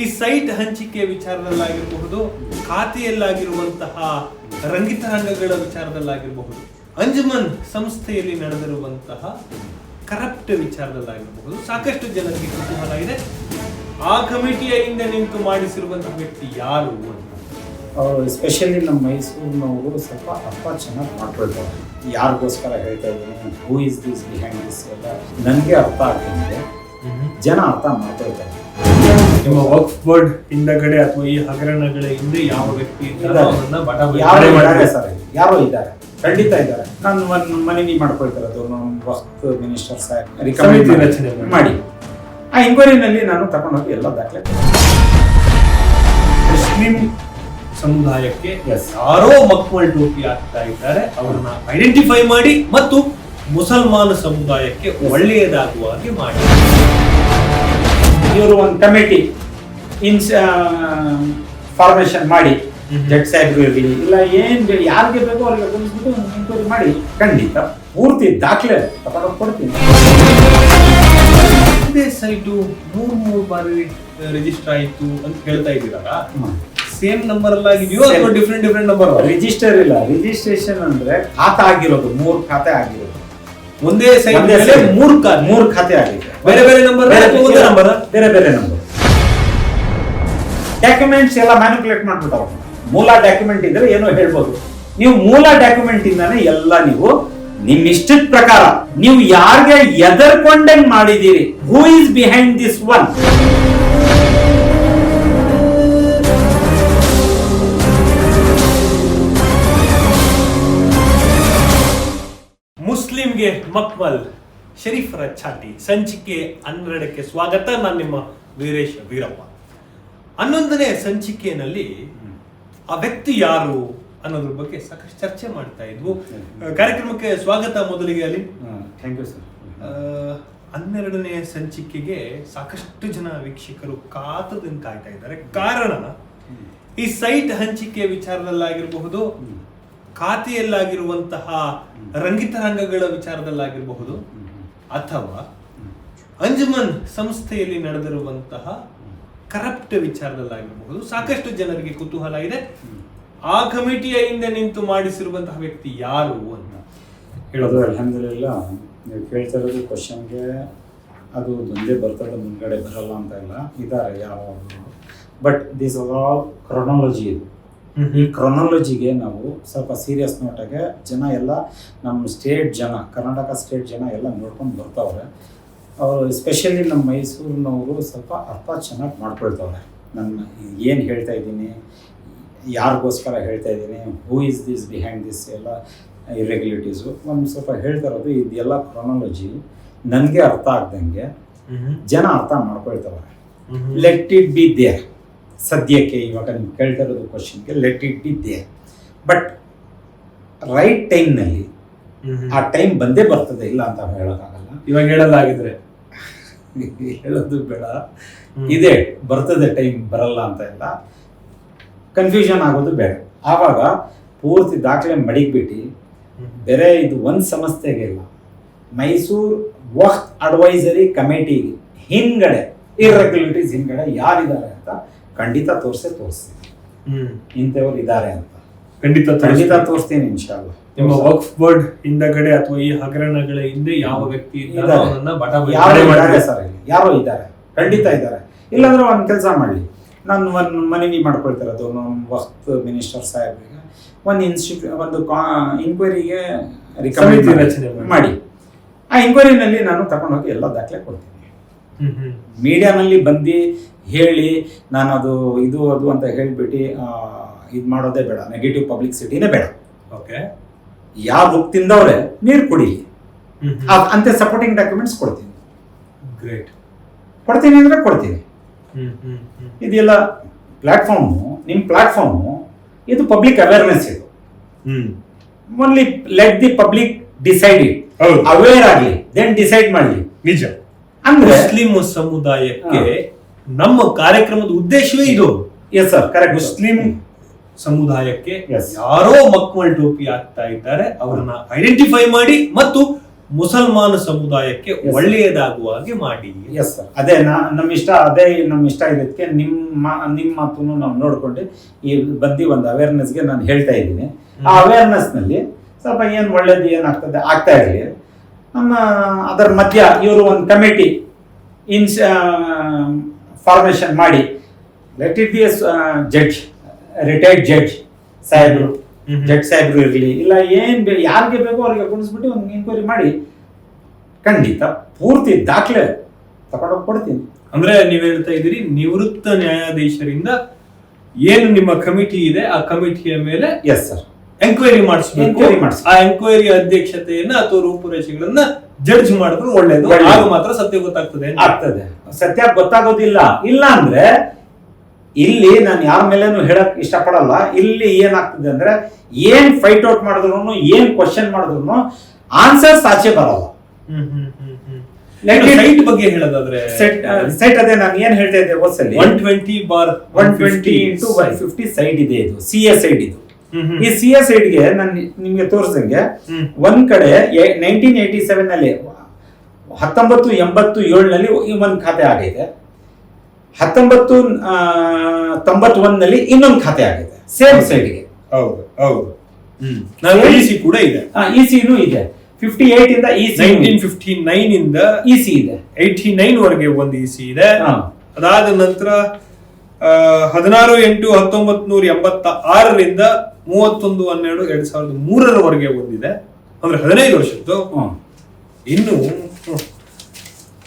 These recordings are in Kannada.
ಈ ಸೈಟ್ ಹಂಚಿಕೆ ವಿಚಾರದಲ್ಲಾಗಿರಬಹುದು ಖಾತೆಯಲ್ಲಾಗಿರುವಂತಹ ರಂಗಿತ ರಂಗಗಳ ವಿಚಾರದಲ್ಲಾಗಿರಬಹುದು ಅಂಜುಮನ್ ಸಂಸ್ಥೆಯಲ್ಲಿ ನಡೆದಿರುವಂತಹ ಕರಪ್ಟ್ ವಿಚಾರದಲ್ಲಾಗಿರಬಹುದು. ಸಾಕಷ್ಟು ಜನರಿಗೆ ಕುತೂಹಲ ಇದೆ. ಆ ಕಮಿಟಿಯ ಹಿಂದೆ ನಿಂತು ಮಾಡಿಸಿರುವಂತಹ ವ್ಯಕ್ತಿ ಯಾರು ಅಂತ. ಅವರು ಎಸ್ಪೆಷಲಿ ನಮ್ಮ ಮೈಸೂರಿನವರು ಸ್ವಲ್ಪ ಅಪ್ಪ ಚೆನ್ನಾಗಿ ಮಾಡ್ಕೊಳ್ತಾರೆ. ಯಾರಿಗೋಸ್ಕರ ಹೇಳ್ತಾ ಇದ್ದೀನಿ who is this behind this ಎಲ್ಲ ನನಗೆ ಅರ್ಥ ಇದೆ. ಜನ ಅರ್ಥ ಮಾಡ್ಕೊಳ್ತಾರೆ. ನಿಮ್ಮ ವರ್ಕ್ ಬೋರ್ಡ್ ಹಿಂದಗಡೆ ಅಥವಾ ಈ ಹಗರಣಗಳ ಹಿಂದೆ ಯಾವ ವ್ಯಕ್ತಿ ಇದ್ದಾರೋ ಯಾರೋ ಇದ್ದಾರೆ ಖಂಡಿತ ಇದ್ದಾರೆ. ನಾನು ಒಂದು ಮನವಿ ಮಾಡ್ಕೊಳ್ತಿರೋದು ನಮ್ಮ ವಕ್ತ್ ಮಿನಿಸ್ಟರ್ ಸಾಹೇಬ್. ರಚನೆ ಮಾಡಿ. ಆ ಎಂಕ್ವೈರಿನಲ್ಲಿ ನಾನು ತಗೊಂಡೋಗಿ ಎಲ್ಲ ದಾಖಲೆ ಮುಸ್ಲಿಂ ಸಮುದಾಯಕ್ಕೆ. ಯಾರೋ ಮಕ್ಕಳು ಟೋಪಿ ಹಾಕ್ತಾ ಇದ್ದಾರೆ ಅವರನ್ನ ಐಡೆಂಟಿಫೈ ಮಾಡಿ ಮತ್ತು ಮುಸಲ್ಮಾನ ಸಮುದಾಯಕ್ಕೆ ಒಳ್ಳೆಯದಾಗುವ ಹಾಗೆ ಮಾಡಿ. ಇವರು ಒಂದು ಕಮಿಟಿ ಇನ್ಸ್ ಫಾರ್ಮೇಶನ್ ಮಾಡಿ. ಜಡ್ ಸಾಹೇಬ್ರು ಇರಲಿ ಇಲ್ಲ ಏನ್ ಯಾರಿಗೆ ಬೇಕೋ ಅವ್ರಿಗೆ ಬಂದ್ಬಿಟ್ಟು ಎಂಕ್ವೈರಿ ಮಾಡಿ ಖಂಡಿತ ಪೂರ್ತಿ ದಾಖಲೆ ತಗೊಂಡು ಕೊಡ್ತೀನಿ. ಒಂದೇ ಸೈಟು ಮೂರ್ ಮೂರು ಬಾರಿ ರಿಜಿಸ್ಟರ್ ಆಯಿತು ಅಂತ ಹೇಳ್ತಾ ಇದ್ದೀರಲ್ಲ? ಸೇಮ್ ನಂಬರ್ ಅಲ್ಲಾಗಿದೆಯೋ ಅಥವಾ. ಡಿಫ್ರೆಂಟ್ ಡಿಫ್ರೆಂಟ್ ನಂಬರ್ ರಿಜಿಸ್ಟರ್ ಇಲ್ಲ. ರಿಜಿಸ್ಟ್ರೇಷನ್ ಅಂದ್ರೆ ಖಾತೆ ಆಗಿರೋದು ಮೂರು ಖಾತೆ ಆಗಿರೋದು. ಒಂದೇ ಸೈಟ್ ಮೂರು ಮೂರ್ ಖಾತೆ ಆಗಿದೆ ಬೇರೆ ಬೇರೆ ನಂಬರ್ ನಂಬರ್ ಬೇರೆ ಬೇರೆ ನಂಬರ್ ಡಾಕ್ಯುಮೆಂಟ್ಸ್ ಎಲ್ಲ ಮ್ಯಾನಿಪುಲೇಟ್ ಮಾಡ್ಬಿಟ್ಟವ್ರು. ಮೂಲ ಡಾಕ್ಯುಮೆಂಟ್ ಇದ್ರೆ ಏನೋ ಹೇಳ್ಬೋದು. ನೀವು ಮೂಲ ಡಾಕ್ಯುಮೆಂಟ್ ಇಂದಾನೆ ಎಲ್ಲ ನೀವು ನಿಮ್ ಇಷ್ಟದ ಪ್ರಕಾರ ನೀವು ಯಾರಿಗೆ ಎದರ್ಕೊಂಡಂಗ್ ಮಾಡಿದೀರಿ? Who is behind this one ಮುಸ್ಲಿಂಗೆ ಮಕ್ಮಲ್ ಶರೀಫರ ಛಾತಿ ಸಂಚಿಕೆ ಹನ್ನೆರಡಕ್ಕೆ ಸ್ವಾಗತ. ನಾನು ನಿಮ್ಮ ವೀರೇಶ್ ವೀರಪ್ಪ. ಹನ್ನೊಂದನೇ ಸಂಚಿಕೆಯಲ್ಲಿ ಆ ವ್ಯಕ್ತಿ ಯಾರು ಅನ್ನೋದ್ರ ಬಗ್ಗೆ ಸಾಕಷ್ಟು ಚರ್ಚೆ ಮಾಡ್ತಾ ಇದ್ವು. ಕಾರ್ಯಕ್ರಮಕ್ಕೆ ಸ್ವಾಗತ ಮೊದಲಿಗೆ ಅಲ್ಲಿ ಥ್ಯಾಂಕ್ ಯು ಸರ್ ಹನ್ನೆರಡನೇ ಸಂಚಿಕೆಗೆ ಸಾಕಷ್ಟು ಜನ ವೀಕ್ಷಕರು ಕಾತದಿಂದ ಕಾಯ್ತಾ ಇದ್ದಾರೆ. ಕಾರಣ ಈ ಸೈಟ್ ಹಂಚಿಕೆ ವಿಚಾರದಲ್ಲಾಗಿರಬಹುದು ಖಾತೆಯಲ್ಲಾಗಿರುವಂತಹ ರಂಗಿತರಂಗಗಳ ವಿಚಾರದಲ್ಲಾಗಿರಬಹುದು ಅಥವಾ ಅಂಜುಮನ್ ಸಂಸ್ಥೆಯಲ್ಲಿ ನಡೆದಿರುವಂತಹ ಕರಪ್ಟ್ ವಿಚಾರದಲ್ಲಾಗಿರಬಹುದು, ಸಾಕಷ್ಟು ಜನರಿಗೆ ಕುತೂಹಲ ಇದೆ. ಆ ಕಮಿಟಿಯ ಹಿಂದೆ ನಿಂತು ಮಾಡಿಸಿರುವಂತಹ ವ್ಯಕ್ತಿ ಯಾರು ಅಂತ ಹೇಳೋದು. ಅಲ್ಹಮ್ದಿಲ್ಲ ನೀವು ಕೇಳ್ತಾ ಇರೋದು ಕ್ವಶನ್ಗೆ ಅದು ಒಂದೇ ಬರ್ತದೆ, ಮುಂದ್ಗಡೆ ಬರಲ್ಲ ಅಂತ ಇಲ್ಲ. ಇದ್ದಾರೆ ಯಾವ ಬಟ್ ದಿಸ್ ಆಲ್ ಕ್ರೊನಾಲಜಿ ಇದು. ಈ ಕ್ರೊನಾಲಜಿಗೆ ನಾವು ಸ್ವಲ್ಪ ಸೀರಿಯಸ್ ನೋಟಾಗೆ ಜನ ಎಲ್ಲ ನಮ್ಮ ಸ್ಟೇಟ್ ಜನ ಕರ್ನಾಟಕ ಸ್ಟೇಟ್ ಜನ ಎಲ್ಲ ನೋಡ್ಕೊಂಡು ಬರ್ತಾವ್ರೆ. ಅವರು ಎಸ್ಪೆಷಲಿ ನಮ್ಮ ಮೈಸೂರಿನವರು ಸ್ವಲ್ಪ ಅರ್ಥ ಚೆನ್ನಾಗಿ ಮಾಡ್ಕೊಳ್ತಾವ್ರೆ. ನನ್ನ ಏನು ಹೇಳ್ತಾ ಇದ್ದೀನಿ ಯಾರಿಗೋಸ್ಕರ ಹೇಳ್ತಾ ಇದ್ದೀನಿ who is this behind this ಎಲ್ಲ ಇರೆಗ್ಯುಲೇಟಿವ್ಸು ಒಂದು ಸ್ವಲ್ಪ ಹೇಳ್ತಾ ಇರೋದು ಇದೆಲ್ಲ ಕ್ರೊನಾಲಜಿ ನನಗೆ ಅರ್ಥ ಆಗ್ದಂಗೆ ಜನ ಅರ್ಥ ಮಾಡ್ಕೊಳ್ತಾವ್ರೆ. ಲೆಟ್ ಇಟ್ ಬಿ ದೇರ್ ಸದ್ಯಕ್ಕೆ ಇವಾಗ ನೀವು ಕೇಳ್ತಾ ಇರೋದು ಕ್ವಶನ್ಗೆ let it be there but right ಟೈಮ್ನಲ್ಲಿ ಆ ಟೈಮ್ ಬಂದೇ ಬರ್ತದೆ ಇಲ್ಲ ಅಂತ ಹೇಳೋಕ್ಕಾಗಲ್ಲ. ಇವಾಗ ಹೇಳಲಾಗಿದ್ರೆ ಹೇಳೋದು ಬೇಡ. ಇದೆ ಬರ್ತದೆ ಟೈಮ್ ಬರಲ್ಲ ಅಂತ ಇಲ್ಲ. ಕನ್ಫ್ಯೂಷನ್ ಆಗೋದು ಬೇಡ. ಆವಾಗ ಪೂರ್ತಿ ದಾಖಲೆ ಮಡಿಗ್ಬಿಟ್ಟು ಬೇರೆ ಇದು ಒಂದು ಸಮಸ್ಯೆಗೆ ಇಲ್ಲ. ಮೈಸೂರು ವಕ್ತ್ ಅಡ್ವೈಸರಿ ಕಮಿಟಿ ಹಿಂದ್ಗಡೆ ಇರ್ರೆಗ್ಯುಲೇಟರೀಸ್ ಹಿಂದ್ಗಡೆ ಯಾರಿದ್ದಾರೆ ಅಂತ ಖಂಡಿತ ತೋರಿಸೇ ತೋರಿಸ್ತೀನಿ ಇಂಥವ್ರು ಇದ್ದಾರೆ ಅಂತ. ಖಂಡಿತ ಖಂಡಿತ ತೋರಿಸ್ತೀನಿ ಇನ್ಶಾಲ್ ನಿಮ್ಮ ವರ್ಕ್ ಬೋರ್ಡ್ ಹಿಂದಗಡೆ ಅಥವಾ ಈ ಹಗರಣಗಳ ಹಿಂದೆ ಯಾವ ವ್ಯಕ್ತಿ ಇದ್ದಾರೋ. ಸರ್ ಯಾರೋ ಇದ್ದಾರೆ. ಖಂಡಿತ ಇದ್ದಾರೆ. ಇಲ್ಲಾಂದ್ರೆ ಒಂದು ಕೆಲಸ ಮಾಡಿ ನಾನು ಒಂದು ಮನವಿ ಮಾಡ್ಕೊಳ್ತಿರೋದು ನಮ್ಮ ವಕ್ತ್ ಮಿನಿಸ್ಟರ್ ಸಾಹೇಬ್ರಿಗೆ ಒಂದು ಇನ್ಸ್ಟಿಟ್ಯೂ ಒಂದು ಇನ್ಕ್ವೈರಿಗೆ ರಿಕಮೆಂಡ್ ರಚನೆ ಮಾಡಿ. ಆ ಇನ್ಕ್ವೈರಿನಲ್ಲಿ ನಾನು ತಗೊಂಡೋಗಿ ಎಲ್ಲ ದಾಖಲೆ ಕೊಡ್ತೀನಿ. ಮೀಡಿಯಾನಲ್ಲಿ ಬಂದು ಹೇಳಿ ನಾನು ಅದು ಇದು ಅದು ಅಂತ ಹೇಳ್ಬಿಟ್ಟು ಇದು ಮಾಡೋದೇ ಬೇಡ. ನೆಗೆಟಿವ್ ಪಬ್ಲಿಕ್ಸಿಟಿನೇ ಬೇಡ. ಓಕೆ ಯಾವ ಬುಕ್ ತಿಂದವ್ರೆ ನೀರು ಕುಡಿ. ಹ್ಮ್ ಹ್ಮ್. ಆ- ಅಂತೆ ಸಪೋರ್ಟಿಂಗ್ ಡಾಕ್ಯುಮೆಂಟ್ಸ್ ಕೊಡ್ತೀನಿ. ಗ್ರೇಟ್ ಕೊಡ್ತೀನಿ ಅಂದರೆ ಕೊಡ್ತೀನಿ. ಇದೆಲ್ಲ ಪ್ಲಾಟ್ಫಾರ್ಮು ನಿಮ್ಮ ಪ್ಲಾಟ್ಫಾರ್ಮು ಇದು ಪಬ್ಲಿಕ್ ಅವೇರ್ನೆಸ್ ಇದು. Only let the public decide aware ಆಗಲಿ ದೆನ್ ಡಿಸೈಡ್ ಮಾಡಲಿ. ನಿಜ. ಅಂದ್ರೆ ಮುಸ್ಲಿಂ ಸಮುದಾಯಕ್ಕೆ ನಮ್ಮ ಕಾರ್ಯಕ್ರಮದ ಉದ್ದೇಶವೇ ಇದು. ಎಸ್ ಸರ್ ಕರೆಕ್ಟ್ ಮುಸ್ಲಿಂ ಸಮುದಾಯಕ್ಕೆ. ಯಾರೋ ಮಕ್ಕಳು ಟೋಪಿ ಆಗ್ತಾ ಇದ್ದಾರೆ ಅವರನ್ನ ಐಡೆಂಟಿಫೈ ಮಾಡಿ ಮತ್ತು ಮುಸಲ್ಮಾನ ಸಮುದಾಯಕ್ಕೆ ಒಳ್ಳೆಯದಾಗುವ ಹಾಗೆ ಮಾಡಿ. ಎಸ್ ಸರ್ ಅದೇ ನಾ ನಮ್ಮ ಇಷ್ಟ ಅದೇ ನಮ್ಮ ಇಷ್ಟ ಇದಕ್ಕೆ ನಿಮ್ಮ ನಿಮ್ಮ ಮಾತನ್ನು ನಾವು ನೋಡ್ಕೊಂಡು ಈ ಬದ್ದಿ ಒಂದು ಅವೇರ್ನೆಸ್ಗೆ ನಾನು ಹೇಳ್ತಾ ಇದ್ದೀನಿ. ಆ ಅವೇರ್ನೆಸ್ನಲ್ಲಿ ಸ್ವಲ್ಪ ಏನು ಒಳ್ಳೇದು ಏನಾಗ್ತದೆ ಆಗ್ತಾ ಇರಲಿ. ನಮ್ಮ ಅದರ ಮಧ್ಯ ಇವರು ಒಂದು ಕಮಿಟಿ ಇನ್ಸ್ ಫಾರ್ಮೇಷನ್ ಮಾಡಿ. Let it be as judge retired judge ಸಾಹೇಬ್ರು. ಜಡ್ಜ್ ಸಾಹೇಬರು ಇರಲಿ. ಇಲ್ಲ ಏನ್ ಯಾರಿಗೆ ಬೇಕೋ ಅವ್ರಿಗೆ ಕುಣಿಸ್ಬಿಟ್ಟು ಒಂದು ಇನ್ಕ್ವೈರಿ ಮಾಡಿ. ಖಂಡಿತ ಪೂರ್ತಿ ದಾಖಲೆ ತಗೊಂಡೋಗಿ ಕೊಡ್ತೀನಿ. ಅಂದ್ರೆ ನೀವ್ ಹೇಳ್ತಾ ಇದ್ದೀರಿ ನಿವೃತ್ತ ನ್ಯಾಯಾಧೀಶರಿಂದ ಏನು ನಿಮ್ಮ ಕಮಿಟಿ ಇದೆ ಆ ಕಮಿಟಿಯ ಮೇಲೆ ಎಸ್ ಸರ್ ಎಂಕ್ವೈರಿ ಮಾಡಿಸ್ಬೇಕು. ಆ ಎಂಕ್ವೈರಿ ಅಧ್ಯಕ್ಷತೆಯನ್ನ ಅಥವಾ ರೂಪುರೇಷೆಗಳನ್ನ ಜಡ್ಜ್ ಮಾಡಿದ್ರು ಒಳ್ಳೇದು. ಆಗ ಮಾತ್ರ ಸತ್ಯ ಗೊತ್ತಾಗ್ತದೆ. ಆಗ್ತದೆ. ಸತ್ಯ ಗೊತ್ತಾಗೋದಿಲ್ಲ. ಇಲ್ಲ ಅಂದ್ರೆ ಇಲ್ಲಿ ನಾನು ಯಾರ ಮೇಲೇನು ಹೇಳಕ್ ಇಷ್ಟಪಡಲ್ಲ. ಇಲ್ಲಿ ಏನಾಗ್ತದೆ ಅಂದ್ರೆ ಏನ್ ಫೈಟ್ ಔಟ್ ಮಾಡಿದ್ರು ಏನ್ ಕ್ವಶನ್ ಮಾಡಿದ್ರು ಆನ್ಸರ್ ಸಾಚೆ ಬರಲ್ಲ. ಸೈಟ್ ಬಗ್ಗೆ ಹೇಳೋದಾದ್ರೆ ಸೆಟ್ ಸೆಟ್ ಅದೇ ನಾನು ಏನ್ ಹೇಳ್ತಾ ಇದ್ದೆ one twenty bar one twenty into one fifty side ಇದೆ ಇದು. ಸಿ ಎಸ್ ಸೈಡ್ ಇದು. ಈ ಸಿ ಎಸ್ಗೆ ನಾನು ನಿಮ್ಗೆ ತೋರಿಸ್ದಂಗೆ. ಒಂದ್ ಕಡೆ ನೈನ್ಟೀನ್ ಏಯ್ಟಿ ಸೆವೆನ್ ಅಲ್ಲಿ ಹತ್ತೊಂಬತ್ತು ಎಂಬತ್ತು ಏಳನಲ್ಲಿ ಒಂದು ಖಾತೆ ಆಗೈತೆ. ಹತ್ತೊಂಬತ್ತು ತೊಂಬತ್ತು ಒನ್ನಲ್ಲಿ ಇನ್ನೊಂದು ಖಾತೆ ಆಗೈತೆ ಸೇಮ್ ಸೈಡ್ಗೆ ಹೌದು ಹೌದು. ಇಸಿ ಕೂಡ ಇದೆ. ಇ ಸಿನೂ ಇದೆ. ಫಿಫ್ಟಿ ಏಟ್ ಇಂದ E C nineteen fifty nine ಇಂದ ಇ ಸಿ ಇದೆ. ಏಯ್ಟಿ ನೈನ್ ವರೆಗೆ ಒಂದು ಇಸಿ ಇದೆ. ಅದಾದ ನಂತರ ಹದಿನಾರು ಎಂಟು ಹತ್ತೊಂಬತ್ತು ನೂರ ಎಂಬತ್ತ ಆರರಿಂದ ಮೂವತ್ತೊಂದು ಹನ್ನೆರಡು ಎರಡ್ ಸಾವಿರದ ಮೂರರವರೆಗೆ ಬಂದಿದೆ ಅಂದ್ರೆ ಹದಿನೈದು ವರ್ಷದ್ದು. ಇನ್ನು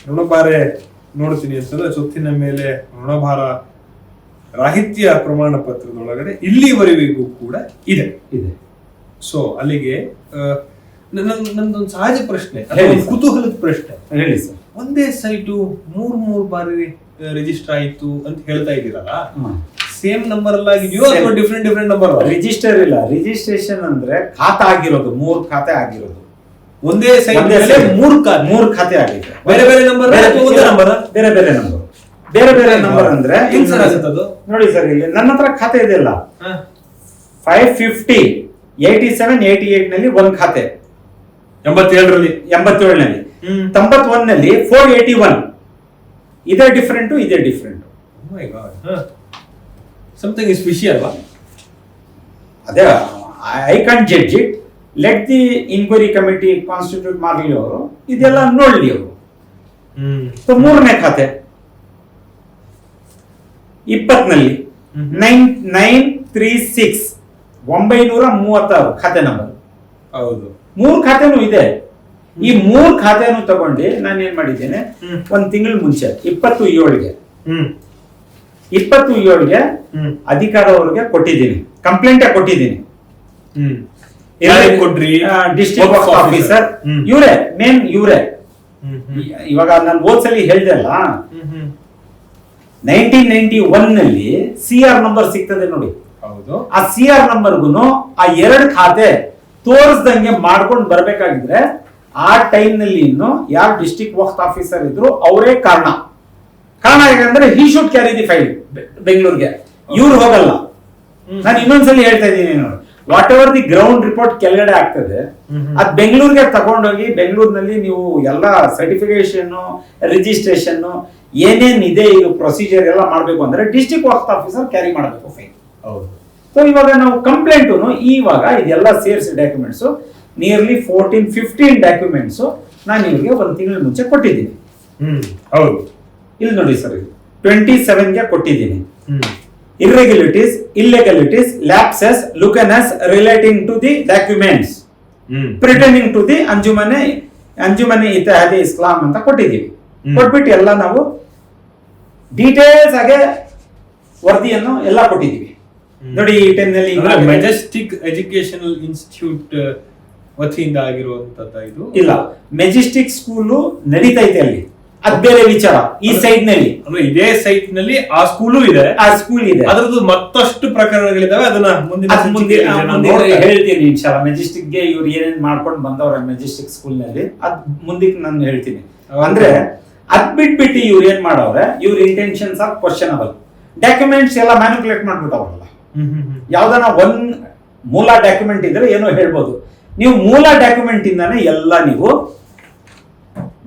ಋಣಭಾರೆ ನೋಡ್ತೀನಿ ಅಂತಂದ್ರೆ ಸೊತ್ತಿನ ಮೇಲೆ ಋಣಭಾರ ರಾಹಿತ್ಯ ಪ್ರಮಾಣ ಪತ್ರದೊಳಗಡೆ ಇಲ್ಲಿವರೆಗೂ ಕೂಡ ಇದೆ. ಇದೆ. ಸೊ ಅಲ್ಲಿಗೆ ನನ್ನ- ನಂದೊಂದು ಸಹಜ ಪ್ರಶ್ನೆ ಕುತೂಹಲದ ಪ್ರಶ್ನೆ. ಹೇಳಿ ಸರ್. ಒಂದೇ ಸೈಟು ಮೂರ್ ಮೂರು ಬಾರಿ ರಿಜಿಸ್ಟರ್ ಆಯಿತು ಅಂತ ಹೇಳ್ತಾ ಇದ್ದೀರಲ್ಲ? ಸೇಮ್ ನಂಬರ್ ಅಲ್ಲ ಆಗಿದೆಯೋ. ಅಥವಾ ಡಿಫ್ರೆಂಟ್ ಡಿಫ್ರೆಂಟ್ ನಂಬರ್ ರಿಜಿಸ್ಟರ್ ಇಲ್ಲ. ರಿಜಿಸ್ಟ್ರೇಷನ್ ಅಂದ್ರೆ ಖಾತೆ ಆಗಿರೋದು ಮೂರ್ ಖಾತೆ ಆಗಿರೋದು. ಒಂದೇ ಸೈಡ್. ಮೂರ್ ಮೂರ್ ಖಾತೆ ಆಗಿದೆ. ಬೇರೆ ಬೇರೆ ನಂಬರ್ ಒಂದೇ ನಂಬರ್ ಬೇರೆ ಬೇರೆ ನಂಬರ್ ಬೇರೆ ಬೇರೆ ನಂಬರ್ ಅಂದ್ರೆ ಹೆಂಗ್ ಸರ್ ಆಗುತ್ತೆ ಅದು ನೋಡಿ ಸರ್ ಇಲ್ಲಿ ನನ್ನ ಹತ್ರ ಖಾತೆ ಇದೆಯಲ್ಲ five fifty eighty seven eighty ಏಟ್ನಲ್ಲಿ ಒಂದ್ ಖಾತೆ. ಎಂಬತ್ತೇಳರಲ್ಲಿ. ಎಂಬತ್ತೇಳನಲ್ಲಿ ಒನ್ನಲ್ಲಿ ಫೋರ್ ಏಯ್ಟಿ ಒನ್ ಇದೇ ಡಿಫ್ರೆಂಟು ಇದೇ ಡಿಫ್ರೆಂಟ್ ಸಮಥಿಂಗ್ ಇಸ್ ಫಿಶಿ ಅಲ್ವಾ? ಅದೇ I can't judge it let the inquiry committee constitute ಮಾಡಲಿ ಅವರು. ಇದೆಲ್ಲ ನೋಡಲಿ ಅವರು. ಹ್ಮ್. ಮೂರನೇ ಖಾತೆ. ಇಪ್ಪತ್ನಲ್ಲಿ. ನೈನ್ ನೈನ್ ತ್ರೀ ಸಿಕ್ಸ್ ಒಂಬೈನೂರ ಮೂವತ್ತಾರು ಖಾತೆ ನಂಬರ್. ಹೌದು. ಮೂರು ಖಾತೆನೂ ಇದೆ. ಈ ಮೂರು ಖಾತೆನೂ ತಗೊಂಡು ನಾನು ಏನ್ ಮಾಡಿದ್ದೇನೆ? ಹ್ಮ್. ಒಂದ್ ತಿಂಗಳ ಮುಂಚೆ ಇಪ್ಪತ್ತು ಏಳಿಗೆ. ಹ್ಮ್. ಇಪ್ಪತ್ತು ಏಳಿಗೆ ಅಧಿಕಾರ ಅವ್ರಿಗೆ ಕೊಟ್ಟಿದ್ದೀನಿ. ಕಂಪ್ಲೇಂಟೇ ಕೊಟ್ಟಿದ್ದೀನಿ ಕೊಟ್ರಿ? ಡಿಸ್ಟ್ರಿಕ್ಟ್ ಆಫೀಸರ್ ಇವರೇ ಮೇನ್ ಇವರೇ. ಇವಾಗ ನಾನು ಓದ್ಸಲಿ ಹೇಳ್ದೆ ಅಲ್ಲ? ನೈನ್ಟೀನ್ ನೈನ್ಟಿ ಒನ್ನಲ್ಲಿ ಸಿ ಆರ್ ನಂಬರ್ ಸಿಗ್ತದೆ ನೋಡಿ. ಹೌದು. ಆ ಸಿ ಆರ್ ನಂಬರ್ಗುನು ಆ ಎರಡು ಖಾತೆ ತೋರಿಸ್ದಂಗೆ ಮಾಡ್ಕೊಂಡು ಬರ್ಬೇಕಾಗಿದ್ರೆ ಆ ಟೈಮ್ನಲ್ಲಿ ಇನ್ನು ಯಾರು ಡಿಸ್ಟ್ರಿಕ್ಟ್ ವಕ್ಫ್ ಆಫೀಸರ್ ಇದ್ರು ಅವರೇ ಕಾರಣ. ಕಾರಣ ಏನಂದ್ರೆ he should carry the file ಬೆಂಗಳೂರಿಗೆ ಇವ್ರು ಹೋಗಲ್ಲ. ನಾನು ಇನ್ನೊಂದ್ಸಲಿ ಹೇಳ್ತಾ ಇದ್ದೀನಿ ನೋಡಿ. Whatever the ground report ಕೆಳಗಡೆ ಆಗ್ತದೆ. ಅದ್ ಬೆಂಗಳೂರಿಗೆ ತಗೊಂಡೋಗಿ ಬೆಂಗಳೂರಿನಲ್ಲಿ ನೀವು ಎಲ್ಲ ಸರ್ಟಿಫಿಕೇಶನ್ ರಿಜಿಸ್ಟ್ರೇಷನ್ ಏನೇನ್ ಇದೆ ಇದು ಪ್ರೊಸೀಜರ್ ಎಲ್ಲ ಮಾಡಬೇಕು ಅಂದ್ರೆ ಡಿಸ್ಟ್ರಿಕ್ಟ್ ವಕ್ತ್ ಆಫೀಸರ್ ಕ್ಯಾರಿ ಮಾಡಬೇಕು ಫೈಲ್ ಹೌದು. ಸೊ ಇವಾಗ ನಾವು ಕಂಪ್ಲೇಂಟು ಇವಾಗ ಇದೆಲ್ಲ ಸೇರಿಸಿ documents nearly fourteen fifteen documents ನಾನು ಇವರಿಗೆ ಒಂದು ತಿಂಗಳ ಮುಂಚೆ ಕೊಟ್ಟಿದ್ದೀನಿ. ಹ್ಮ್. ಹೌದು. ಇಲ್ಲಿ ನೋಡಿ ಸರ್ ಟ್ವೆಂಟಿ ಸೆವೆನ್ಗೆ ಕೊಟ್ಟಿದ್ದೀನಿ. Hmm irregularities, lapses lacunas relating to the documents pertaining to the Anjumane Anjumane Ittihadi Islam ಅಂತ ಕೊಟ್ಟಿದ್ದೀವಿ. ಕೊಟ್ಬಿಟ್ಟು ಎಲ್ಲ ನಾವು ಡೀಟೇಲ್ಸ್ ಆಗಿ ವರದಿಯನ್ನು ಎಲ್ಲ ಕೊಟ್ಟಿದ್ದೀವಿ. ನೋಡಿ ಈ ಟೈಮ್ನಲ್ಲಿ ಮೆಜೆಸ್ಟಿಕ್ ಎಜುಕೇಶನಲ್ ಇನ್ಸ್ಟಿಟ್ಯೂಟ್ ವತಿಯಿಂದ ಆಗಿರುವಂತದ್ದು ಇದು? ಇಲ್ಲ. ಮೆಜೆಸ್ಟಿಕ್ ಸ್ಕೂಲು ನಡೀತೈತೆ ಅಲ್ಲಿ. ಅದ್ ಬೇರೆ ವಿಚಾರ. ಈ ಸೈಟ್ನಲ್ಲಿ ಅಂದ್ರೆ ಇದೇ ಸೈಟ್ನಲ್ಲಿ ಆ ಸ್ಕೂಲು ಇದೆ. ಆ ಸ್ಕೂಲ್ ಇದೆ. ಅದರದ್ದು ಮತ್ತಷ್ಟು ಪ್ರಕರಣಗಳಿದಾವೆ ಅದನ್ನ ಮುಂದಿನ. ಹೇಳ್ತೀನಿ ಇನ್ಶಾಲ್ಲ ಮೆಜೆಸ್ಟಿಕ್ಗೆ ಇವ್ರು ಏನೇನ್ ಮಾಡ್ಕೊಂಡು ಬಂದವ್ರೆ ಮೆಜೆಸ್ಟಿಕ್ ಸ್ಕೂಲ್ನಲ್ಲಿ ಅದ್ ಮುಂದಕ್ಕೆ ನಾನು ಹೇಳ್ತೀನಿ. ಅಂದ್ರೆ ಅದ್ ಬಿಟ್ಬಿಟ್ಟು ಇವ್ರು ಏನ್ ಮಾಡವ್ರೆ ಇವ್ರ ಇಂಟೆನ್ಷನ್ಸ್ ಆರ್ ಕ್ವಶನಬಲ್ ಡಾಕ್ಯುಮೆಂಟ್ಸ್ ಎಲ್ಲ ಮಾಡ್ಬಿಟ್ಟವ್ರಲ್ಲ. ಹ್ಮ್ ಹ್ಮ್ ಹ್ಮ್. ಯಾವ್ದಾನ ಒಂದ್ ಮೂಲ ಡಾಕ್ಯುಮೆಂಟ್ ಇದ್ರೆ ಏನೋ ಹೇಳ್ಬೋದು. ನೀವು ಮೂಲ ಡಾಕ್ಯುಮೆಂಟ್ ಇಂದಾನೆ ಎಲ್ಲ ನೀವು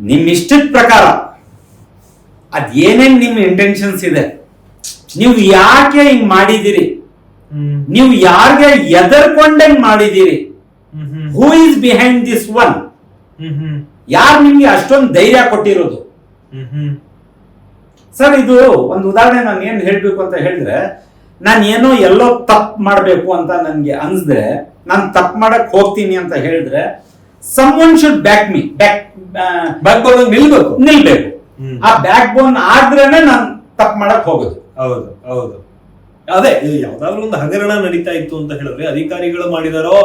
ನಿಮ್ ಇಷ್ಟದ ಪ್ರಕಾರ ಅದೇನೇನು ನಿಮ್ಮ ನಿಮ್ ಇಂಟೆನ್ಷನ್ಸ್ ಇದೆ? ನೀವು ಯಾಕೆ ಹಿಂಗ್ ಮಾಡಿದಿರಿ ನೀವು ಯಾರಿಗೆ ಎದರ್ಕೊಂಡಂಗ್ ಮಾಡಿದಿರಿ who is behind this one ಯಾರು ನಿಮ್ಗೆ ಅಷ್ಟೊಂದು ಧೈರ್ಯ ಕೊಟ್ಟಿರೋದು? ಸರ್ ಇದು ಒಂದು ಉದಾಹರಣೆ ನಾನು ಏನ್ ಹೇಳ್ಬೇಕು ಅಂತ ಹೇಳಿದ್ರೆ ನಾನು ಏನೋ ಎಲ್ಲೋ ತಪ್ಪು ಮಾಡಬೇಕು ಅಂತ ನನಗೆ ಅನ್ಸಿದ್ರೆ ನಾನು ತಪ್ಪು ಮಾಡಕ್ ಹೋಗ್ತೀನಿ ಅಂತ ಹೇಳಿದ್ರೆ someone should back me back backbone ನಿಲ್ಬೇಕು. ನಿಲ್ಬೇಕು. ಆ ಬ್ಯಾಕ್ ಬೋನ್ ಆದ್ರೇನೆ ನಾನು ತಪ್ಪು ಮಾಡಕ್ ಹೋಗೋದು. ಹೌದು ಹೌದು. ಅದೇ ಯಾವ್ದಾದ್ರು ಒಂದು ಹಗರಣ ನಡೀತಾ ಇತ್ತು ಅಂತ ಹೇಳಿದ್ರೆ ಅಧಿಕಾರಿಗಳು ಮಾಡಿದಾರೋ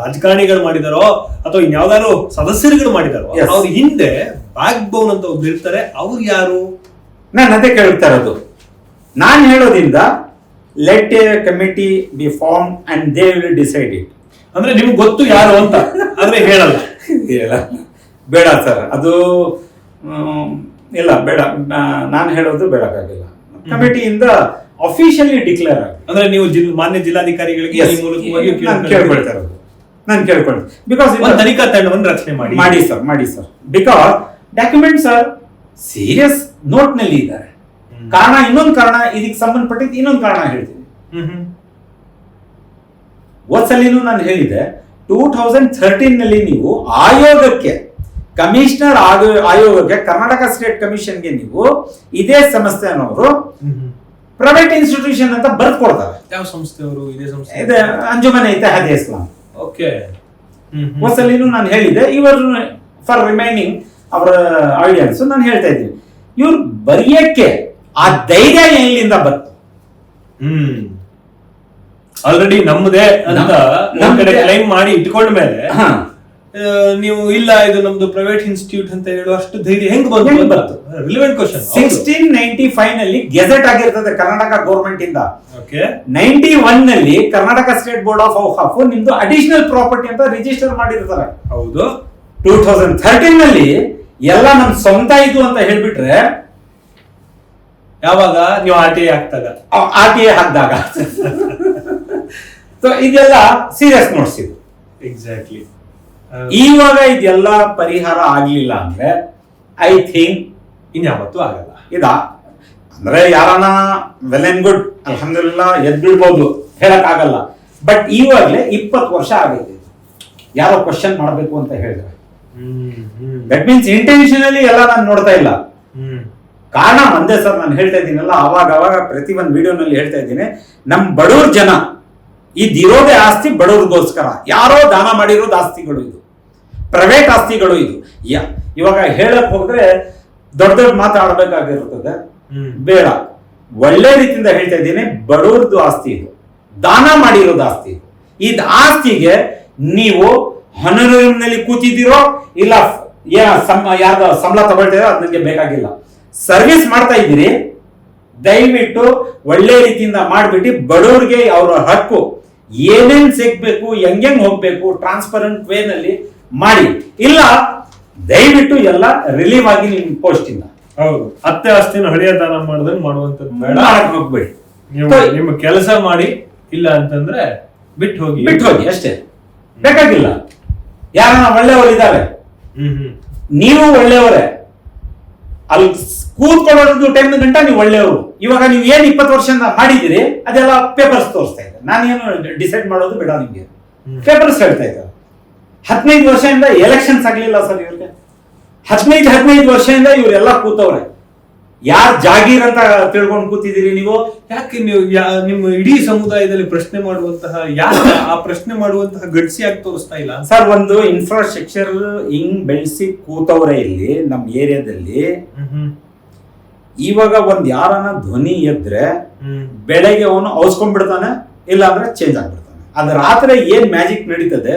ರಾಜಕಾರಣಿಗಳು ಮಾಡಿದಾರೋ ಅಥವಾ ಇನ್ಯಾವ್ದಾದ್ರು ಸದಸ್ಯರುಗಳು ಮಾಡಿದಾರೋ. ಅವ್ರ ಹಿಂದೆ ಬ್ಯಾಕ್ ಬೋನ್ ಅಂತ ಒಬ್ರು ಇರ್ತಾರೆ ಅವ್ರು ಯಾರು? ನಾನು ಅದೇ ಕೇಳ್ತಾ ಇರೋದು. ನಾನು ಹೇಳೋದ್ರಿಂದ let a committee be form and they will decide it ಅಂದ್ರೆ ನಿಮ್ಗೆ ಗೊತ್ತು ಯಾರು ಅಂತ? ಆದ್ರೆ ಹೇಳಲ್ಲ. ಇಲ್ಲ. ಬೇಡ ಸರ್ ಅದು ಇಲ್ಲ ಬೇಡ. ನಾನು ಹೇಳೋದು ಬೇಡಕ್ಕಾಗಿಲ್ಲ. ಕಮಿಟಿಯಿಂದ ಅಫಿಷಿಯಲಿ ಡಿಕ್ಲೇರ್ ಆಗಿ. ಅಂದ್ರೆ ನೀವು ಜಿಲ್ ಮಾನ್ಯ ಜಿಲ್ಲಾಧಿಕಾರಿಗಳಿಗೆ ಈ ಮೂಲಕವಾಗಿ ನಾನು ಕೇಳ್ಕೊಳ್ತಾ ಇರೋದು. ನಾನು ಕೇಳ್ಕೊಳ್ತೀನಿ ಬಿಕಾಸ್ ಒಂದು ತನಿಖಾ ತಂಡವನ್ನು ರಚನೆ ಮಾಡಿ. ಮಾಡಿ ಸರ್ ಮಾಡಿ sir because documents are serious ನೋಟ್ನಲ್ಲಿ ಇದ್ದಾರೆ. ಕಾರಣ ಇನ್ನೊಂದು ಕಾರಣ ಇದಕ್ಕೆ ಸಂಬಂಧಪಟ್ಟಿದ್ದು ಇನ್ನೊಂದು ಕಾರಣ ಹೇಳ್ತೀನಿ. ಹೋದ್ಸಲಿನೂ ನಾನು ಹೇಳಿದೆ ಟೂ ಥೌಸಂಡ್ ಥರ್ಟೀನ್ನಲ್ಲಿ ನೀವು ಆಯೋಗಕ್ಕೆ ಕಮಿಷನರ್ ಆಯೋಗಕ್ಕೆ ಕರ್ನಾಟಕ ಸ್ಟೇಟ್ ಕಮಿಷನ್ಗೆ ನೀವು ಇದೇ ಸಂಸ್ಥೆನವರು. ಪ್ರೈವೇಟ್ ಇನ್ಸ್ಟಿಟ್ಯೂಷನ್ ಅಂತ ಬರ್ದು ಕೊಡ್ತಾರೆ ಯಾವ ಸಂಸ್ಥೆಯವರು ಇದೇ ಸಂಸ್ಥೆ? ಇದೆ ಅಂಜುಮನೆ ಇತ್ತೆಹಾದಿ ಇಸ್ಲಾಂ ಓಕೆ. ಒಂದ್ಸಲಿನೂ ನಾನು ಹೇಳಿದೆ ಇವರು ಫಾರ್ ರಿಮೈನಿಂಗ್ ಅವರ ಆಡಿಯನ್ಸ್ ನಾನು ಹೇಳ್ತಾ ಇದ್ದೀನಿ. ಇವ್ರು ಬರೆಯಕ್ಕೆ ಆ ಧೈರ್ಯ ಎಲ್ಲಿಂದ ಬಂತು? ಹ್ಮ್. ಆಲ್ರೆಡಿ ನಮ್ಮದೇ ಅಂತ ನಮ್- ಕಡೆ ನಮ್ದೇ. ಕ್ಲೈಮ್ ಮಾಡಿ ಇಟ್ಕೊಂಡ ಮೇಲೆ ನೀವು ಇಲ್ಲ ಇದು ನಮ್ದು ಪ್ರೈವೇಟ್ ಇನ್ಸ್ಟಿಟ್ಯೂಟ್ ಅಂತ ಹೇಳುವಷ್ಟು ಧೈರ್ಯ ಹೆಂಗ್ ಬಂತು? ಬಂತು? ರಿಲಿವೆಂಟ್ ಕ್ವಶನ್ ಸಿಕ್ಸ್ಟೀನ್ ನೈನ್ಟಿ ಫೈವ್ನಲ್ಲಿ ಗೆಜೆಟ್ ಆಗಿರ್ತದೆ ಕರ್ನಾಟಕ ಗೌರ್ಮೆಂಟ್ ಇಂದ. ಓಕೆ ನೈನ್ಟಿ ಒನ್ನಲ್ಲಿ ಕರ್ನಾಟಕ ಸ್ಟೇಟ್ ಬೋರ್ಡ್ ಆಫ್ ಹಾಫ್ ನಿಮ್ದು ಅಡಿಷನಲ್ ಪ್ರಾಪರ್ಟಿ ಅಂತ ರಿಜಿಸ್ಟರ್ ಮಾಡಿರ್ತಾರೆ. ಹೌದು. ಟೂ ತೌಸಂಡ್ ಥರ್ಟೀನ್ನಲ್ಲಿ ಎಲ್ಲ ನಮ್ ಸ್ವಂತ ಇದು ಅಂತ ಹೇಳ್ಬಿಟ್ರೆ ಯಾವಾಗ? ನೀವು ಆರ್ ಟಿ ಐ ಹಾಕ್ದಾಗ. ಆರ್ ಟಿ ಎ ಹಾಕಿದಾಗ. ಸೊ ಇದೆಲ್ಲ ಸೀರಿಯಸ್ ನೋಟ್ಸ್ ಇದು. ಎಕ್ಸಾಕ್ಟ್ಲಿ ಇವಾಗ ಇದೆಲ್ಲ ಪರಿಹಾರ ಆಗ್ಲಿಲ್ಲ ಅಂದ್ರೆ ಐ ಥಿಂಕ್ ಇನ್ಯಾವತ್ತೂ ಆಗಲ್ಲ. ಇದ? ಅಂದ್ರೆ ಯಾರನ್ನ ವೆಲ್ ಅಂಡ್ ಗುಡ್ ಅಲ್ಹಮ್ದುಲಿಲ್ಲಾ ಎದ್ ಬಿಡ್ಬೋದು ಹೇಳಕ್ ಆಗಲ್ಲ ಬಟ್ ಈವಾಗಲೇ ಇಪ್ಪತ್ತು ವರ್ಷ ಆಗೈತೆ. ಯಾರೋ ಕ್ವಶನ್ ಮಾಡಬೇಕು ಅಂತ ಹೇಳಿದ್ರೆ. ದಟ್ ಮೀನ್ಸ್ ಇಂಟೆನ್ಷನಲಿ ಎಲ್ಲ ನಾನು ನೋಡ್ತಾ ಇಲ್ಲ. ಕಾರಣ ಒಂದೇ ಸರ್ ನಾನು ಹೇಳ್ತಾ ಇದ್ದೀನಲ್ಲ ಅವಾಗ ಅವಾಗ ಪ್ರತಿ ಒಂದು ವಿಡಿಯೋನಲ್ಲಿ ಹೇಳ್ತಾ ಇದ್ದೀನಿ. ನಮ್ಮ ಬಡವ್ರ ಜನ ಇದಿರೋದೇ ಆಸ್ತಿ ಬಡವ್ರಿಗೋಸ್ಕರ. ಯಾರೋ ದಾನ ಮಾಡಿರೋದು ಆಸ್ತಿಗಳು ಇದು. ಪ್ರೈವೇಟ್ ಆಸ್ತಿಗಳು ಇದು. ಯಾ- ಇವಾಗ ಹೇಳಕ್ ಹೋದ್ರೆ ದೊಡ್ಡ ದೊಡ್ಡ ಮಾತಾಡ್ಬೇಕಾಗಿರ್ತದೆ ಬೇಡ. ಒಳ್ಳೆ ರೀತಿಯಿಂದ ಹೇಳ್ತಾ ಇದ್ದೀನಿ ಬಡವ್ರದ್ದು ಆಸ್ತಿ ಇದು. ದಾನ ಮಾಡಿರೋದು ಆಸ್ತಿ ಇದು. ಈ ಆಸ್ತಿಗೆ ನೀವು ಹೊನರೂರಿನಲ್ಲಿ ಕೂತಿದ್ದೀರೋ ಇಲ್ಲ ಯಾರ್ದ ಸಂಬಳ ತಗೊಳ್ತೀರೋ ಅದು ನನಗೆ ಬೇಕಾಗಿಲ್ಲ. ಸರ್ವಿಸ್ ಮಾಡ್ತಾ ಇದ್ದೀರಿ ದಯವಿಟ್ಟು ಒಳ್ಳೆ ರೀತಿಯಿಂದ ಮಾಡ್ಬಿಟ್ಟು ಬಡವ್ರಿಗೆ ಅವರ ಹಕ್ಕು. ಏನೇನ್ ಸಿಗ್ಬೇಕು ಹೆಂಗೆಂಗ್ ಹೋಗ್ಬೇಕು ಟ್ರಾನ್ಸ್ಪರೆಂಟ್ ವೇನಲ್ಲಿ ಮಾಡಿ. ಇಲ್ಲ ದಯವಿಟ್ಟು ಎಲ್ಲ ರಿಲೀವ್ ಆಗಿ ನಿಮ್ ಪೋಸ್ಟ್ ಇಂದ. ಹೌದು. ಅತ್ತೆ ಆಸ್ತಿನ ಹಳೆಯ ದಾನ ಮಾಡ್ದಂಗ್ ಮಾಡುವಂತದ್ದು ಬೇಡ. ಮಾಡಕ್ ಹೋಗ್ಬೇಡಿ. ನೀವು ನಿಮ್ಮ ಕೆಲಸ ಮಾಡಿ ಇಲ್ಲ ಅಂತಂದ್ರೆ ಬಿಟ್ಟು ಹೋಗಿ. ಬಿಟ್ಟು ಹೋಗಿ ಅಷ್ಟೇ. ಬೇಕಾಗಿಲ್ಲ. ಯಾರ ಒಳ್ಳೆಯವರು ಇದ್ದಾರೆ. ಹ್ಮ್ ಹ್ಮ್. ನೀವು ಒಳ್ಳೆಯವರೇ. ಅಲ್ಲಿ ಕೂತ್ಕೊಳ್ಳೋದು ಟೈಮ್ ಗಂಟ ನೀವು ಒಳ್ಳೆಯವರು. ಇವಾಗ ನೀವು ಏನು ಇಪ್ಪತ್ತು ವರ್ಷದಿಂದ ಮಾಡಿದಿರಿ ಅದೆಲ್ಲ ಪೇಪರ್ಸ್ ತೋರಿಸ್ತಾ ಇದ್ದಾರೆ. ನಾನೇನು ಡಿಸೈಡ್ ಮಾಡೋದು ಬೇಡ ನಿಮಗೆ. ಪೇಪರ್ಸ್ ಹೇಳ್ತಾ ಇದ್ದಾರೆ. ಹದಿನೈದು ವರ್ಷದಿಂದ ಎಲೆಕ್ಷನ್ಸ್ ಆಗಲಿಲ್ಲ ಸರ್ ಇವ್ರಿಗೆ. ಹದಿನೈದು ಹದಿನೈದು ವರ್ಷದಿಂದ ಇವರೆಲ್ಲ ಕೂತವ್ರೆ. ಯಾರು ಜಾಗೀರ್ ಅಂತ ತಿಳ್ಕೊಂಡು ಕೂತಿದ್ದೀರಿ ನೀವು? ಯಾಕೆ ನೀವು ನಿಮ್ಮ ಇಡೀ ಸಮುದಾಯದಲ್ಲಿ ಪ್ರಶ್ನೆ ಮಾಡುವಂತಹ ಯಾರು ಆ ಪ್ರಶ್ನೆ ಮಾಡುವಂತಹ ಗಡ್ಸಿ ಯಾಕೆ ತೋರಿಸ್ತಾ ಇಲ್ಲ? ಸರ್ ಒಂದು ಇನ್ಫ್ರಾಸ್ಟ್ರಕ್ಚರ್ ಹಿಂಗ್ ಬೆಳೆಸಿ ಕೂತವ್ರೆ ಇಲ್ಲಿ ನಮ್ಮ ಏರಿಯಾದಲ್ಲಿ. ಇವಾಗ ಒಂದ್ ಯಾರನ್ನ ಧ್ವನಿ ಎದ್ರೆ ಬೆಳಗ್ಗೆ ಅವನು ಔಸ್ಕೊಂಡ್ಬಿಡ್ತಾನೆ ಇಲ್ಲ ಅಂದ್ರೆ ಚೇಂಜ್ ಆಗ್ಬಿಡ್ತಾನೆ. ಅದ್ ರಾತ್ರಿ ಏನ್ ಮ್ಯಾಜಿಕ್ ನಡೀತದೆ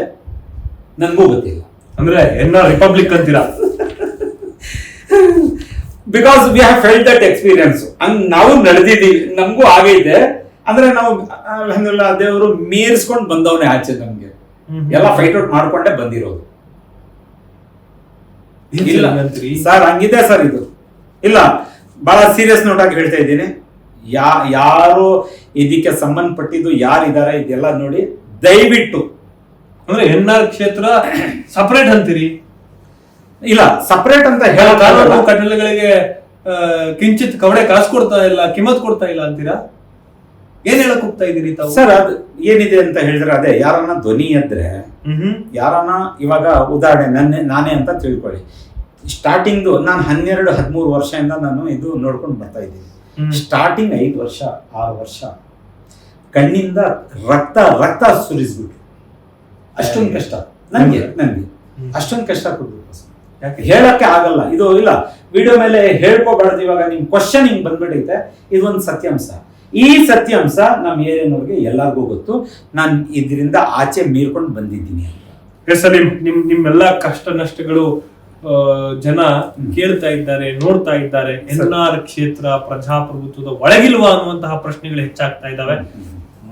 ನನ್ಗೂ ಗೊತ್ತಿಲ್ಲ. ಅಂದ್ರೆ ಎನ್ನ ರಿಪಬ್ಲಿಕ್ ಅಂತೀರಾ? Because we have felt that experience ಹಂಗ್ ನಾವು ನಡೆದಿದ್ದೀವಿ ನಮಗೂ ಆಗೈತೆ ಅಂದ್ರೆ ನಾವು ಅಲ್ಹಮ್ದುಲಿಲ್ಲಾ ದೇವರು ಮೀರಿಸ್ಕೊಂಡು ಬಂದವನೇ ಆಚೆ ನಮ್ಗೆ. ಎಲ್ಲ ಫೈಟ್ ಔಟ್ ಮಾಡ್ಕೊಂಡೆ ಬಂದಿರೋದು. ಇಲ್ಲ? ಸರ್ ಹಂಗಿದೆ ಸರ್ ಇದು. ಇಲ್ಲ. ಬಹಳ ಸೀರಿಯಸ್ ನೋಟ್ ಆಗಿ ಹೇಳ್ತಾ ಇದ್ದೀನಿ. ಯಾ ಯಾರು ಇದಕ್ಕೆ ಸಂಬಂಧಪಟ್ಟಿದ್ದು ಯಾರಿದ್ದಾರೆ ಇದೆಲ್ಲ ನೋಡಿ ದಯವಿಟ್ಟು. ಅಂದ್ರೆ ಎನ್ ಆರ್ ಕ್ಷೇತ್ರ ಸಪರೇಟ್ ಅಂತೀರಿ? ಇಲ್ಲ ಸಪರೇಟ್ ಅಂತ ಹೇಳೋದು ಕಟ್ಟಲೆಗಳಿಗೆ ಕಿಂಚಿತ್ ಕವಡೆ ಕಾಸು ಕೊಡ್ತಾ ಇಲ್ಲ ಕಿಮ್ಮತ್ ಕೊಡ್ತಾ ಇಲ್ಲ ಅಂತೀರಾ? ಏನ್ ಹೇಳಕ್ ಹೋಗ್ತಾ ಇದೀರಿ ತಾವು? ಸರ್ ಅದು ಏನಿದೆ ಅಂತ ಹೇಳಿದ್ರೆ ಅದೇ ಯಾರನ್ನ ಧ್ವನಿ ಎದ್ರೆ ಹ್ಮ್. ಯಾರನ್ನ ಇವಾಗ ಉದಾಹರಣೆ ನನ್ನೇ ನಾನೇ ಅಂತ ತಿಳ್ಕೊಳ್ಳಿ. ಸ್ಟಾರ್ಟಿಂಗ್ದು ನಾನು ಹನ್ನೆರಡು ಹದಿಮೂರು ವರ್ಷದಿಂದ ನಾನು ಇದು ನೋಡ್ಕೊಂಡು ಬರ್ತಾ ಇದ್ದೀನಿ. ಸ್ಟಾರ್ಟಿಂಗ್ ಐದು ವರ್ಷ ಆರು ವರ್ಷ. ಕಣ್ಣಿಂದ ರಕ್ತ ರಕ್ತ ಸುರಿಸ್ಬಿಟ್ಟು. ಅಷ್ಟೊಂದು ಕಷ್ಟ. ನನಗೆ ನನಗೆ ಅಷ್ಟೊಂದು ಕಷ್ಟ ಕೊಡ್ಬೇಕು ಯಾಕೆ? ಹೇಳಕ್ಕೆ ಆಗಲ್ಲ. ಇದು ಇಲ್ಲ. ವಿಡಿಯೋ ಮೇಲೆ ಹೇಳ್ಕೋಬಾರ್ದು ಇವಾಗ. ನಿಮ್ ಕ್ವಶನ್ ಹಿಂಗ್ ಬಂದ್ಬಿಟ್ಟೈತೆ ಇದೊಂದು ಸತ್ಯಾಂಶ. ಈ ಸತ್ಯಾಂಶ ನಮ್ಮ ಏರಿಯಾನವ್ರಿಗೆ ಎಲ್ಲರಿಗೂ ಗೊತ್ತು. ನಾನು ಇದರಿಂದ ಆಚೆ ಮೀರ್ಕೊಂಡು ಬಂದಿದ್ದೀನಿ ಅಂತ. ಸರ್ ನಿಮ್ ನಿಮ್ ನಿಮ್ಮೆಲ್ಲ ಕಷ್ಟ ನಷ್ಟಗಳು ಜನ ಕೇಳ್ತಾ ಇದ್ದಾರೆ ನೋಡ್ತಾ ಇದ್ದಾರೆ. ಎನ್ ಆರ್ ಕ್ಷೇತ್ರ ಪ್ರಜಾಪ್ರಭುತ್ವದ ಒಳಗಿಲ್ವಾ ಅನ್ನುವಂತಹ ಪ್ರಶ್ನೆಗಳು ಹೆಚ್ಚಾಗ್ತಾ ಇದ್ದಾವೆ.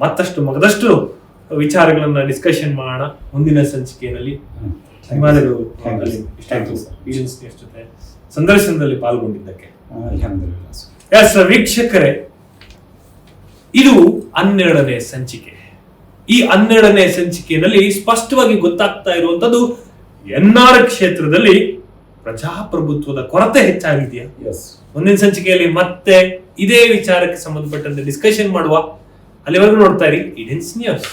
ಮತ್ತಷ್ಟು ಮಗದಷ್ಟು ವಿಚಾರಗಳನ್ನ ಡಿಸ್ಕಷನ್ ಮಾಡೋಣ ಮುಂದಿನ ಸಂಚಿಕೆಯಲ್ಲಿ. ಧನ್ಯವಾದಗಳು ಜೊತೆ ಸಂದರ್ಶನದಲ್ಲಿ ಪಾಲ್ಗೊಂಡಿದ್ದಕ್ಕೆ. ಎಸ್ ವೀಕ್ಷಕರೇ ಇದು ಹನ್ನೆರಡನೇ ಸಂಚಿಕೆ. ಈ ಹನ್ನೆರಡನೇ ಸಂಚಿಕೆಯಲ್ಲಿ ಸ್ಪಷ್ಟವಾಗಿ ಗೊತ್ತಾಗ್ತಾ ಇರುವಂತದ್ದು ಎನ್ ಆರ್ ಕ್ಷೇತ್ರದಲ್ಲಿ ಪ್ರಜಾಪ್ರಭುತ್ವದ ಕೊರತೆ ಹೆಚ್ಚಾಗಿದೆಯಾ. ಮುಂದಿನ ಸಂಚಿಕೆಯಲ್ಲಿ ಮತ್ತೆ ಇದೇ ವಿಚಾರಕ್ಕೆ ಸಂಬಂಧಪಟ್ಟಂತೆ ಡಿಸ್ಕಷನ್ ಮಾಡುವ ಅಲ್ಲಿವರೆಗೂ ನೋಡ್ತಾ ಇರಿ. ಇಡೆನ್ಸ್ ನ್ಯೂಸ್